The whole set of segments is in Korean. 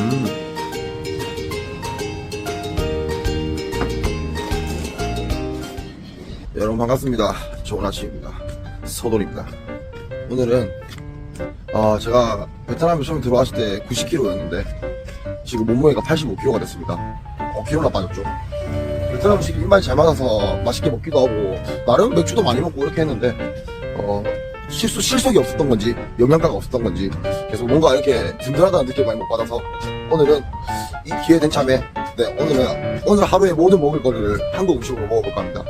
음. 여러분 반갑습니다. 좋은 아침입니다. 서돌입니다. 오늘은 어, 제가 베트남에 처음 들어왔을 때 90kg였는데 지금 몸무게가 85kg가 됐습니다. 5kg나 빠졌죠. 베트남 음식이 입맛이 잘 맞아서 맛있게 먹기도 하고 나름 맥주도 많이 먹고 이렇게 했는데 어, 실수 실속이 없었던 건지 영양가가 없었던 건지 계속 뭔가 이렇게 든든하다는 느낌을 많이 못 받아서 오늘은 이 기회 된 참에 네 오늘은 오늘 하루에 모든 먹을 거를 한국 음식으로 먹어볼까 합니다.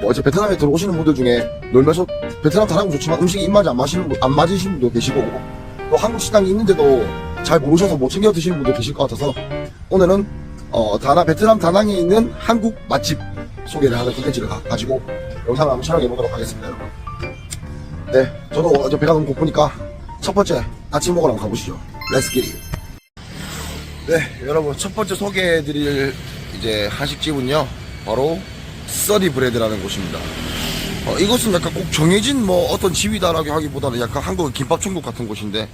뭐 어제 베트남에 들어오시는 분들 중에 놀면서 베트남 다낭은 좋지만 음식이 입맛이 안 맞으시는 분, 안 맞으시는 분도 계시고 또 한국 식당이 있는데도 잘 모르셔서 못 챙겨 드시는 분도 계실 것 같아서 오늘은 어, 다낭 베트남 다낭에 있는 한국 맛집 소개를 하는 컨텐츠를 가- 가지고 영상을 한번 촬영해 보도록 하겠습니다, 여러분. 네, 저도 어제 배가 너무 고프니까 첫 번째 아침 먹으러 한번 가보시죠. 기릿. 네, 여러분 첫 번째 소개해드릴 이제 한식집은요, 바로 써디 브레드라는 곳입니다. 어, 이곳은 약간 꼭 정해진 뭐 어떤 집이다라고 하기보다는 약간 한국 김밥 천국 같은 곳인데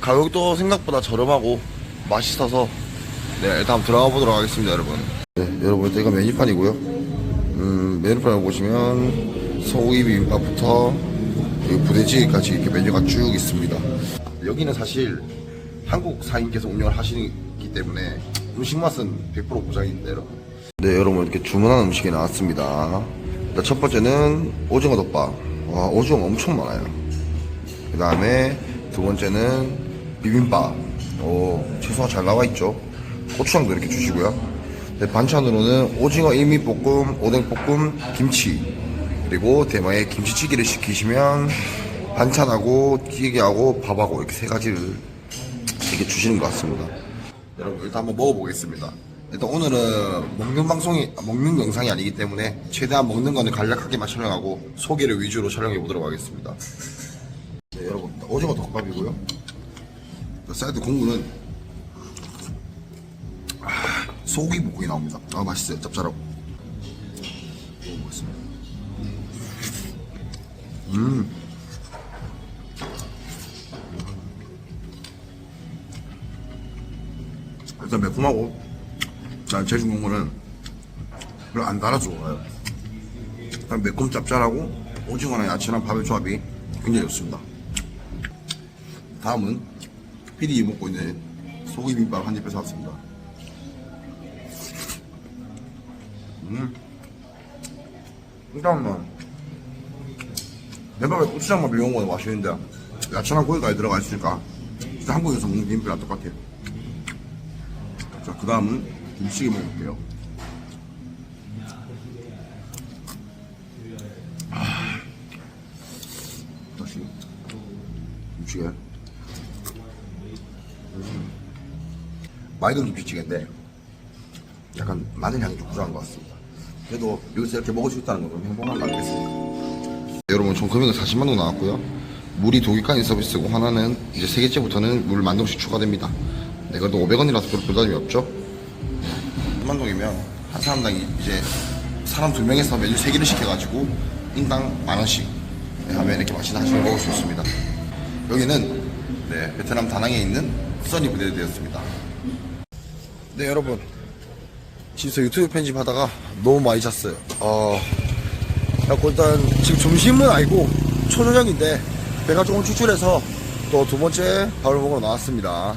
가격도 생각보다 저렴하고 맛있어서 네 일단 들어가 보도록 하겠습니다, 여러분. 네, 여러분 일단 이거 메뉴판이고요. 음, 메뉴판을 보시면 소고기 비빔밥부터 이 부대찌개까지 이렇게 메뉴가 쭉 있습니다. 여기는 사실 한국 사인께서 운영을 하시기 때문에 음식 맛은 100% 보장입니다, 여러분. 네, 여러분 이렇게 주문한 음식이 나왔습니다. 일단 첫 번째는 오징어 덮밥. 와, 오징어 엄청 많아요. 그 다음에 두 번째는 비빔밥. 오, 채소가 잘 나와 있죠. 고추장도 이렇게 주시고요. 네, 반찬으로는 오징어 일미볶음, 오뎅볶음, 김치. 그리고 대마에 김치찌개를 시키시면 반찬하고 찌개하고 밥하고 이렇게 세 가지를 이렇게 주시는 것 같습니다. 여러분 일단 한번 먹어보겠습니다. 일단 오늘은 먹는 방송이 먹는 영상이 아니기 때문에 최대한 먹는 거는 간략하게만 촬영하고 소개를 위주로 촬영해 보도록 하겠습니다. 네 여러분 오징어 덮밥이고요. 사이드 국물은 아, 소고기 볶음이 나옵니다. 아 맛있어요 짭짤하고. 먹어보겠습니다. 음. 일단 매콤하고 난 중요한 거는 별로 안 달아서 좋아요. 일단 매콤 짭짤하고 오징어랑 야채랑 밥의 조합이 굉장히 좋습니다. 다음은 피디 먹고 있는 소고기 비빔밥 한입 빼서 왔습니다. 음. 일단은 내밥에 고추장만 비벼 먹어도 맛있는데 야채랑 고기까지 들어가 있으니까 진짜 한국에서 먹는 비빔밥이랑 똑같아요 자, 그 다음은 김치찌개 먹어볼게요. 아, 다시 김치찌개. 음. 맑은 김치찌개인데 약간 마늘 향이 좀 부족한 것 같습니다. 그래도 여기서 이렇게 먹을 수 있다는 건 행복한 거 아니겠습니까? 여러분 총 금액은 40만 원 나왔고요. 물이 두 개까지 서비스고 하나는 이제 세 개째부터는 물 만 동씩 추가됩니다. 네, 그래도 500원이라서 별 부담이 없죠. 1만 동이면 한 사람당 이- 이제 사람 두 명에서 메뉴 세 개를 시켜가지고 인당 만 원씩 네, 하면 이렇게 맛있는 한식을 먹을 수 있습니다. 여기는 네, 베트남 다낭에 있는 써니 부대에 되었습니다. 네 여러분 집에서 유튜브 편집하다가 너무 많이 잤어요. 어, 그래갖고 일단 지금 점심은 아니고 초저녁인데 배가 조금 출출해서 또 두 번째 밥을 먹으러 나왔습니다.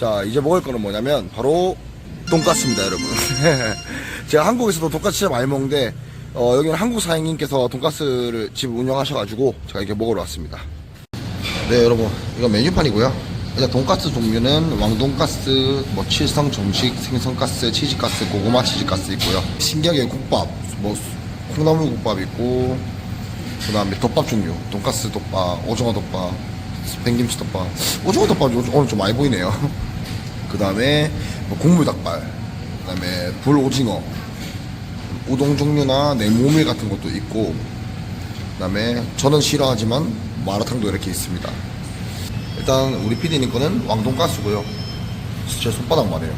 자 이제 먹을 거는 뭐냐면 바로 돈까스입니다 여러분. 제가 한국에서도 돈까스 진짜 많이 먹는데 어, 여기는 한국 사장님께서 돈까스를 집 운영하셔가지고 제가 이렇게 먹으러 왔습니다. 네 여러분. 이거 메뉴판이고요. 일단 돈가스 종류는 왕돈가스 뭐 칠성 정식 생선가스 치즈가스 고구마 치즈가스 있고요. 신기하게 국밥 뭐 콩나물 국밥 있고 그 다음에 덮밥 종류. 돈가스 덮밥 오징어 덮밥 스팸김치 덮밥. 오징어 요즘- 오늘 좀 많이 보이네요 그 다음에 뭐 국물 닭발 그 다음에 불 오징어 우동 종류나 냉모밀 같은 것도 있고 그 다음에 저는 싫어하지만 마라탕도 이렇게 있습니다. 일단 우리 PD님 거는 왕돈가스고요. 제 손바닥 말이에요.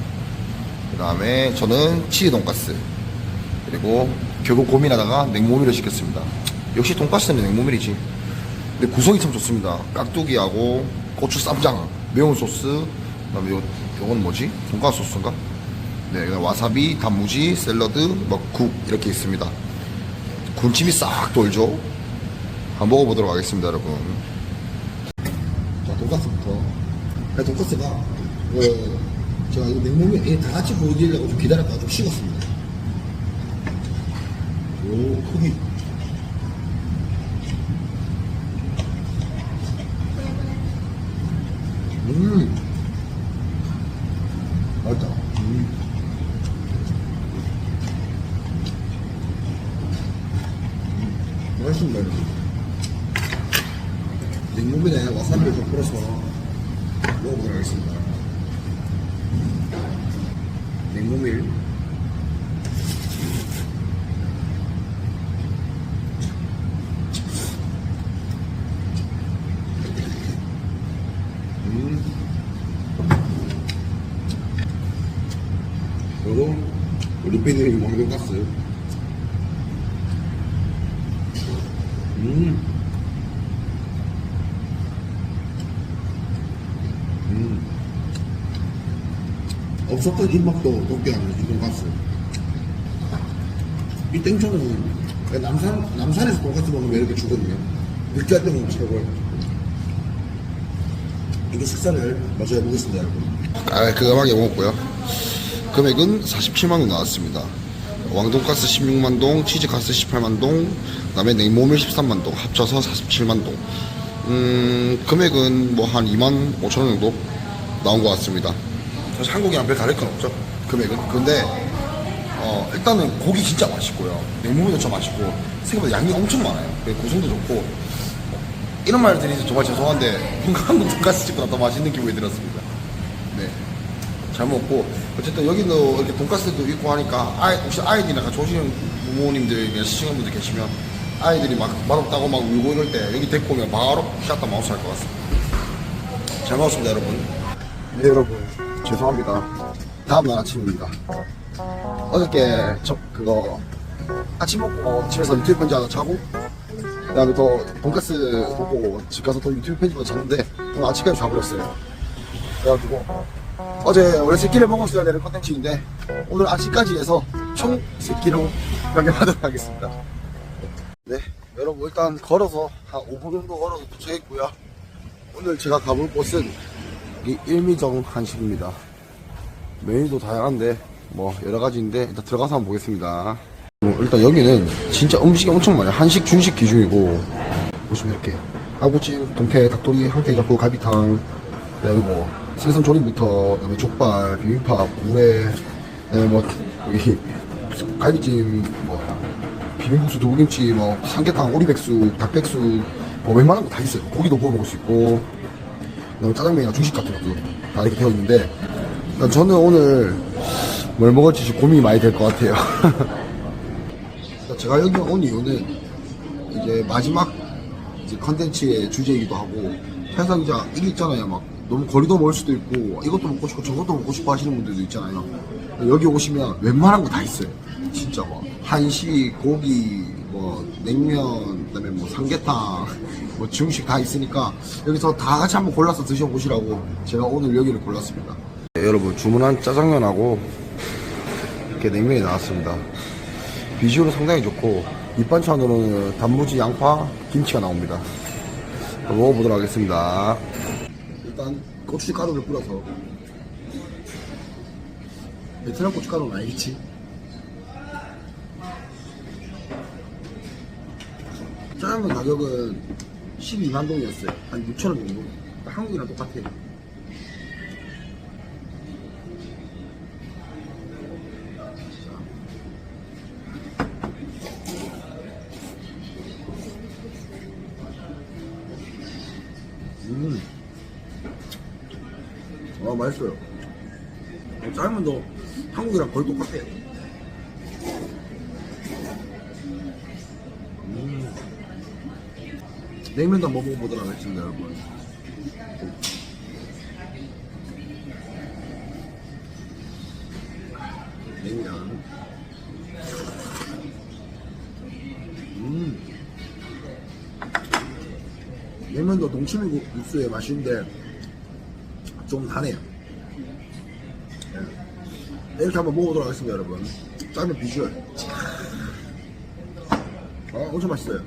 그 다음에 저는 치즈 돈가스 그리고 결국 고민하다가 냉모밀을 시켰습니다. 역시 돈가스는 냉모밀이지. 근데 구성이 참 좋습니다. 깍두기하고 고추 쌈장, 매운 소스, 그다음에 요 요건 뭐지? 돈가스 소스인가? 네, 이거 와사비, 단무지, 샐러드, 뭐국 이렇게 있습니다. 군침이 싹 돌죠. 한번 먹어보도록 하겠습니다, 여러분. 자, 돈가스부터. 네, 돈가스가 어, 제가 이 냉면에 이게 다 같이 보여드리려고 좀 기다렸다가 좀 식었습니다. 오, 크기. 음. 맛있다. 음. 음. 맛있습니다, 여러분. 냉면에 와사비를 좀 풀어서 먹어보도록 하겠습니다. 냉모밀. 음. 그리고 리피드링 왕돈가스. 음. 음. 없었던 입맛도 돋게 하는 이 돈가스. 이 땡초는 남산, 남산에서 돈가스 먹으면 이렇게 주거든요. 느끼할 때 먹으면 최고예요. 이게 식사를 마저 해보겠습니다, 여러분. 깔끔하게 먹었고요. 금액은 47만 원 나왔습니다. 왕돈가스 16만 동, 치즈가스 18만 동, 그다음에 냉모밀 13만 동, 합쳐서 47만 동. 음, 금액은 뭐 한 2만 5천 원 정도 나온 것 같습니다. 사실 한국이랑 별 다를 건 없죠. 금액은. 근데 어, 일단은 고기 진짜 맛있고요. 냉모밀도 좀 맛있고 생각보다 양이 엄청 많아요. 그리고 구성도 좋고 이런 말 드리지 정말 죄송한데 뭔가 한국 돈가스 집보다 더 맛있는 기분이 들었습니다. 네. 잘 먹고 어쨌든 여기도 이렇게 돈가스도 있고 하니까 아이, 혹시 아이들이랑 같이 오시는 부모님들이나 시청자분들 계시면 아이들이 막 맛없다고 막 울고 이럴 때 여기 데리고 오면 바로 샷다 마우스 할 것 같습니다. 잘 먹었습니다, 여러분. 네, 여러분. 죄송합니다. 다음날 아침입니다. 어저께 저 그거 아침 먹고 집에서 유튜브 편지 하나 자고 그다음에 또 돈가스 보고 집 가서 또 유튜브 편집을 잤는데 오늘 아침까지 자버렸어요. 그래가지고 어제 원래 세끼를 먹었어야 되는 컨텐츠인데 오늘 아침까지 해서 총 세끼로 변경하도록 하겠습니다. 네, 여러분 일단 걸어서 한 5분 정도 걸어서 도착했고요. 오늘 제가 가볼 곳은 이 일미정 한식입니다. 메뉴도 다양한데 뭐 여러 가지인데 일단 들어가서 한번 보겠습니다. 뭐 일단 여기는 진짜 음식이 엄청 많아요. 한식, 중식 기준이고 보시면 이렇게 아구찜, 동태, 닭도리, 황태 잡고 갈비탕, 뭐 생선 조림부터 그다음에 족발, 비빔밥, 물회, 그다음에 뭐 여기 갈비찜, 뭐 비빔국수, 두부김치, 뭐 삼계탕, 오리백수, 닭백수, 뭐 웬만한 거 다 있어요. 고기도 구워 먹을 수 있고 그다음에 짜장면이나 중식 같은 것도 다 이렇게 되어 있는데 일단 저는 오늘 뭘 먹을지 좀 고민이 많이 될 것 같아요. 제가 여기 온 이유는 이제 마지막 컨텐츠의 주제이기도 하고 이게 있잖아요 막 너무 거리도 멀 수도 있고 이것도 먹고 싶고 저것도 먹고 싶어 하시는 분들도 있잖아요 여기 오시면 웬만한 거 다 있어요 진짜 뭐 한식 고기 뭐 냉면 그다음에 뭐 삼계탕 뭐 중식 다 있으니까 여기서 다 같이 한번 골라서 드셔보시라고 제가 오늘 여기를 골랐습니다 네, 여러분 주문한 짜장면하고 이렇게 냉면이 나왔습니다 비주얼은 상당히 좋고 밑반찬으로는 단무지, 양파, 김치가 나옵니다. 먹어보도록 하겠습니다. 고춧가루를 뿌려서 베트남 고춧가루는 아니겠지? 짜장면 가격은 12만 동이었어요. 한 6천 원 정도. 한국이랑 똑같아요. 음. 아, 맛있어요. 어, 짜장면도 한국이랑 거의 똑같아요. 음. 냉면도 한번 먹어보도록 하겠습니다, 여러분. 냉면. 음. 냉면도 동치미 육수의 맛인데 좀 다네요. 이렇게 한번 먹어보도록 하겠습니다, 여러분. 짜면 비주얼. 아, 엄청 맛있어요.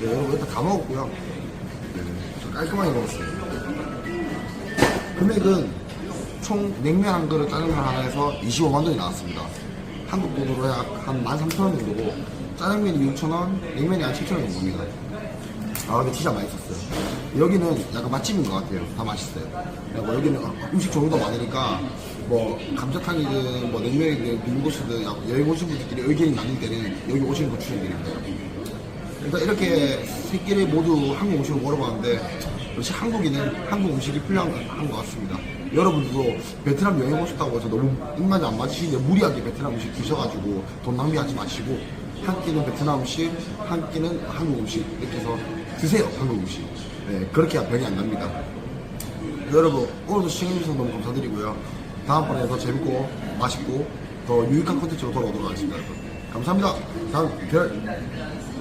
네, 여러분, 일단 다 먹었고요. 네, 좀 깔끔하게 먹었어요. 금액은 총 냉면 한 그릇 짜장면 하나에서 25만 원이 나왔습니다. 한국 돈으로 약 한 13,000원 정도고, 짜장면이 6,000원, 냉면이 한 7,000원 정도입니다. 아 근데 진짜 맛있었어요. 여기는 약간 맛집인 것 같아요. 다 맛있어요. 그리고 여기는 음식 종류도 많으니까 뭐 감자탕이든 뭐 냉면이든 약- 여행 오신 분들끼리 의견이 나눌 때는 여기 오시는 거 추천드립니다. 일단 이렇게 세 끼를 모두 한국 음식을 먹어봤는데 역시 한국인은 한국 음식이 필요한 것 같습니다. 여러분들도 베트남 여행 오셨다고 해서 너무 입맛이 안 맞으시는데 무리하게 베트남 음식 드셔가지고 돈 낭비하지 마시고 한 끼는 베트남 음식, 한 끼는 한국 음식 이렇게 해서 드세요 한국 음식. 네 그렇게 병이 안 납니다. 여러분 오늘도 시청해주셔서 너무 감사드리고요. 다음번에 더 재밌고 맛있고 더 유익한 콘텐츠로 돌아오도록 하겠습니다. 여러분. 감사합니다. 다음 별.